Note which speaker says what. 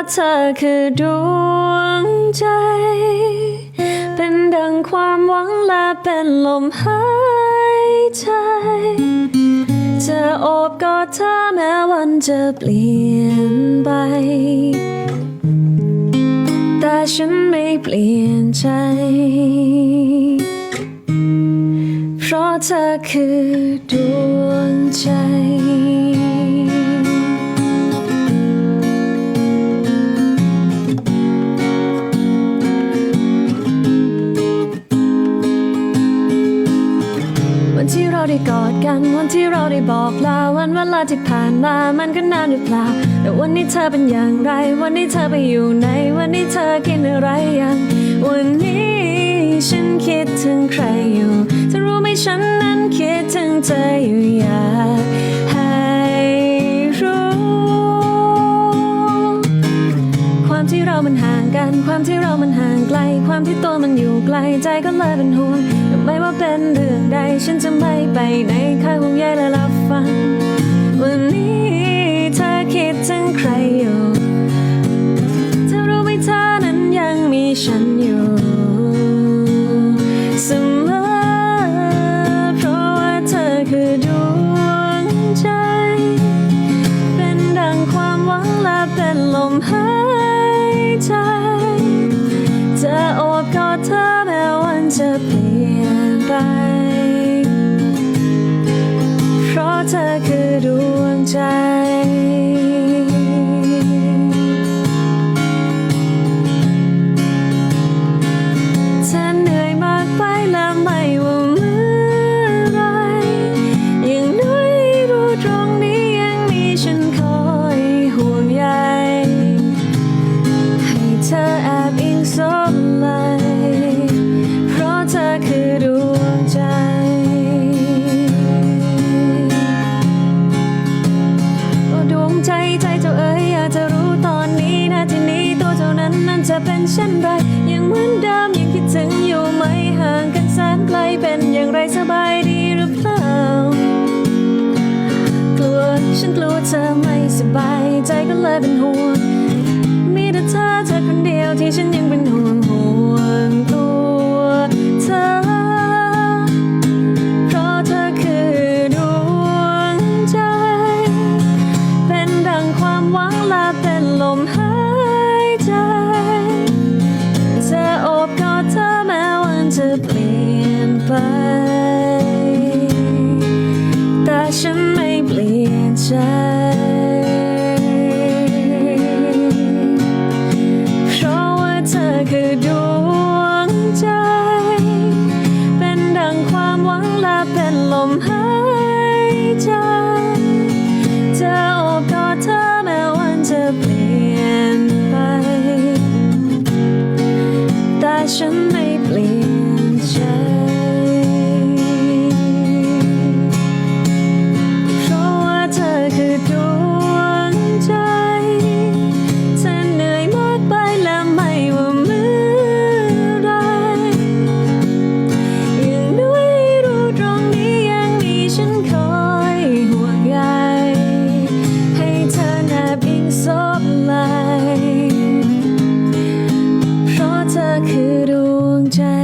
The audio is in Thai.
Speaker 1: ะเธอคือดวงใจ เป็นดังความหวังและเป็นลมหายใจ จะโอบกอดเธอแม้วันจะเปลี่ยนไป แต่ฉันไม่เปลี่ยนใจ เพราะเธอคือดวงใจ ที่เราได้กอดกัน วันที่เราได้บอกลาวันเวลาที่ผ่านมา มันก็นานหรือเปล่า แต่วันนี้เธอเป็นอย่างไร วันนี้เธอไปอยู่ไหน วันนี้เธอกินอะไรยัง วันนี้ฉันคิดถึงใครอยู่เธอรู้ไหมฉันนั้นคิดถึงเธออยู่อยาก ตัวมันอยู่ไกลใจก็เลยเป็นห่วงแต่ไม่ว่าเป็นเรื่องใดฉันจะไม่ไปไหนคอยห่วงใยและรับฟัง วันนี้เธอคิดถึงใครอยู่เธอรู้ไหมเธอนั้นยังมีฉันอยู่เสมอเพราะว่าเธอคือดวงใจ เป็นดังความหวังและเป็นลมหาย เธอแม้วันจะเปลี่ยนไป เพราะเธอคือดวงใจ อ๋ยอยากจะรู้ตอนนี้นาทีนี้ตัวเจ้านั้นนั้นจะเป็นเช่นไร ยังเหมือนเดิมยังคิดถึงอยู่ไหมห่างกันแสนไกลเป็นอย่างไรสบายดีหรือเปล่า กลัวฉันกลัวเธอไม่สบายใจก็เลยเป็นห่วง มีแต่เธอเธอคนเดียวที่ฉันยังเป็นห่วง ลี่ยนใจ เพราะว่าเธอคืดวงใจ เป็นดังความหวังและเป็นลมหายใจ เธอโอกอเธอแม้วันจะเปลี่ยนไป แต่ฉัน 그롱자